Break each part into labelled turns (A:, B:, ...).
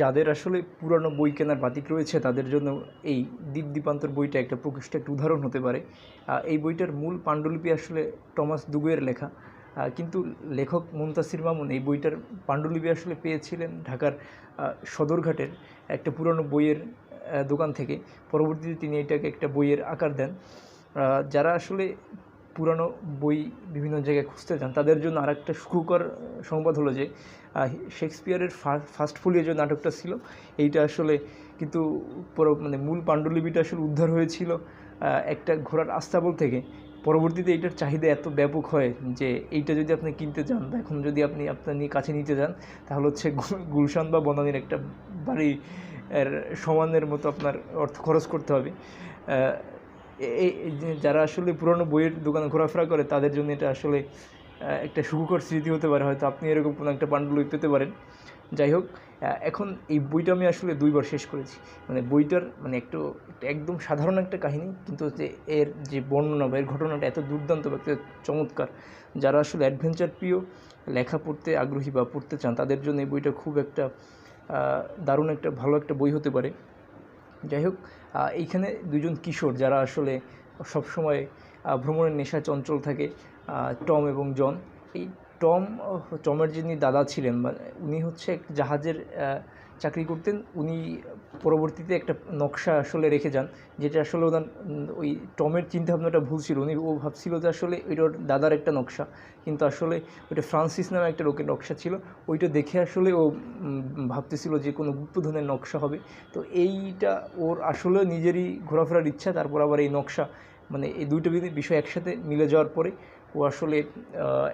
A: যাদের আসলে পুরানো বই কেনার বাতিক রয়েছে, তাদের জন্য এই দ্বীপ দ্বীপান্তর বইটা একটা প্রকৃষ্ট একটা উদাহরণ হতে পারে। এই বইটার মূল পাণ্ডুলিপি আসলে টমাস দুগুয়ের লেখা। কিন্তু লেখক মুনতাসির মামুন এই বইটার পাণ্ডুলিপি আসলে পেয়েছিলেন ঢাকার সদরঘাটের একটা পুরনো বইয়ের দোকান থেকে। পরবর্তীতে তিনি এটাকে একটা বইয়ের আকার দেন। যারা আসলে পুরানো বই বিভিন্ন জায়গায় খুঁজতে চান তাদের জন্য আরেকটা সুখকর সংবাদ হলো যে শেক্সপিয়ারের ফার্স্ট ফোলিও যে নাটকটা ছিল, এইটা আসলে কিন্তু পর- মানে মূল পাণ্ডুলিপিটা আসলে উদ্ধার হয়েছিল একটা ঘোড়ার আস্তাবল থেকে পরবর্তীতে এটার চাহিদা এত ব্যাপক হয় যে, এইটা যদি আপনি কিনতে চান বা এখন যদি আপনি আপনার নিয়ে কাছে নিতে যান, তাহলে হচ্ছে গুলশান বা বনানীর একটা বাড়ি এর সমানের মতো আপনার অর্থ খরচ করতে হবে। এই যারা আসলে পুরনো বইয়ের দোকানে ঘোরাফেরা করে, তাদের জন্য এটা আসলে একটা সুখকর স্মৃতি হতে পারে। হয়তো আপনি এরকম কোনো একটা পাণ্ডুলিপি পেতে পারেন। যাই হোক এখন এই বইটা আমি আসলে দুইবার শেষ করেছি। মানে বইটার মানে একটু একদম সাধারণ একটা কাহিনী, কিন্তু যে এর যে বর্ণনা বা এর ঘটনাটা এত দুর্দান্ত বা এত চমৎকার, যারা আসলে অ্যাডভেঞ্চার প্রিয়, লেখা পড়তে আগ্রহী বা পড়তে চান, তাদের জন্য এই বইটা খুব একটা দারুণ একটা, ভালো একটা বই হতে পারে। যাই হোক এইখানে দুজন কিশোর যারা আসলে সবসময় ভ্রমণের নেশা চঞ্চল থাকে টম এবং জন। এই টম, টমের যিনি দাদা ছিলেন মানে উনি হচ্ছে এক জাহাজের চাকরি করতেন, উনি পরবর্তীতে একটা নকশা আসলে রেখে যান, যেটা আসলে ওনার ওই টমের চিন্তাভাবনাটা ভুল ছিল। উনি ও ভাবছিল যে আসলে ওইটা ওর দাদার একটা নকশা, কিন্তু আসলে ওইটা ফ্রান্সিস নামে একটা লোকের নকশা ছিল, ওইটা দেখে আসলে ও ভাবতেছিল যে কোনো গুপ্তধনের নকশা হবে। তো এইটা ওর আসলে নিজেরই ঘোরাফেরার ইচ্ছা, তারপর আবার এই নকশা মানে এই দুইটা বিষয় একসাথে মিলে যাওয়ার পরে ও আসলে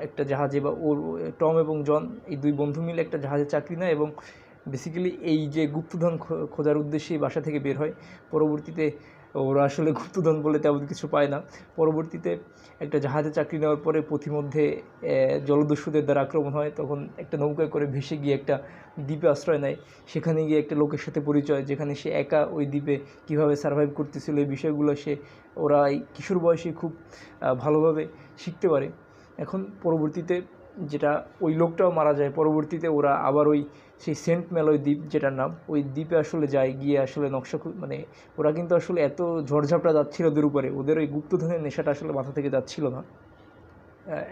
A: একটা জাহাজে বা ওর, টম এবং জন এই দুই বন্ধু মিলে একটা জাহাজে চাকরি নেয় এবং বেসিক্যালি এই যে গুপ্তধন খোঁজার উদ্দেশ্যে বাসা থেকে বের হয়। পরবর্তীতে ওরা আসলে গুপ্তধন বলে তেমন কিছু পায় না। পরবর্তীতে একটা জাহাজে চাকরি নেওয়ার পরে পথিমধ্যে জলদস্যুদের দ্বারা আক্রমণ হয়। তখন একটা নৌকায় করে ভেসে গিয়ে একটা দ্বীপে আশ্রয় নেয়। সেখানে গিয়ে একটা লোকের সাথে পরিচয়, যেখানে সে একা ওই দ্বীপে কীভাবে সার্ভাইভ করতেছিল, এই বিষয়গুলো সে ওরা কিশোর বয়সে খুব ভালোভাবে শিখতে পারে। এখন পরবর্তীতে যেটা ওই লোকটাও মারা যায়, পরবর্তীতে ওরা আবার ওই সেই সেন্ট মেলয় দ্বীপ যেটার নাম, ওই দ্বীপে আসলে যায়, গিয়ে আসলে নকশা মানে ওরা কিন্তু আসলে এত ঝড়ঝাপটা যাচ্ছিল ওদের উপরে, ওদের ওই গুপ্তধনের নেশাটা আসলে মাথা থেকে যাচ্ছিল না।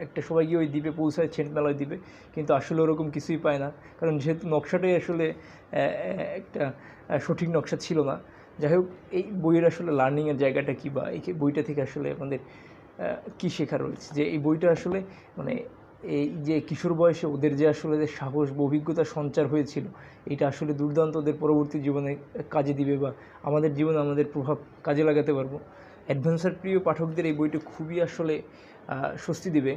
A: একটা সবাই গিয়ে ওই দ্বীপে পৌঁছায় সেন্ট মেলয় দ্বীপে, কিন্তু আসলে ওরকম কিছুই পায় না, কারণ যেহেতু নকশাটাই আসলে একটা সঠিক নকশা ছিল না। যাই হোক, এই বইয়ের আসলে লার্নিংয়ের জায়গাটা কী বা এই বইটা থেকে আসলে আমাদের কী শেখা রয়েছে? যে এই বইটা আসলে মানে এই যে কিশোর বয়সে ওদের যে আসলে যে সাহস বা অভিজ্ঞতা সঞ্চার হয়েছিল, এটা আসলে দুর্দান্ত ওদের পরবর্তী জীবনে কাজে দিবে বা আমাদের জীবনে আমাদের প্রভাব কাজে লাগাতে পারব। অ্যাডভেঞ্চার প্রিয় পাঠকদের এই বইটি খুবই আসলে স্বস্তি দিবে।